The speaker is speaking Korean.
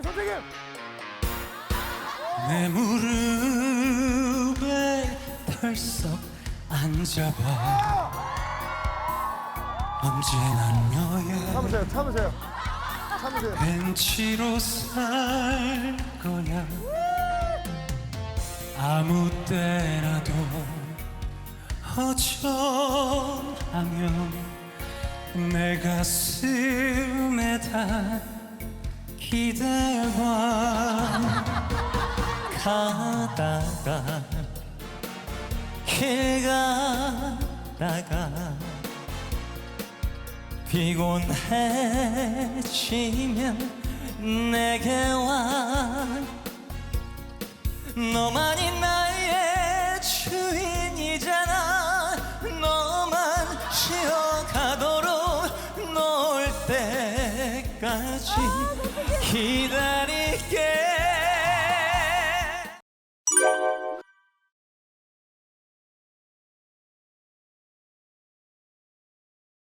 책임. 내 무릎에 털썩 앉아봐 언제나 너의 참으세요, 참으세요. 참으세요. 벤치로 살 거야 아무 때라도 어쩌라면 내 가슴에다 기대봐 가다가 길 가다가 피곤해지면 내게 와. 너만이 나의 주인이잖아. 너만 쉬어가도록 놀때 까지. 기다릴게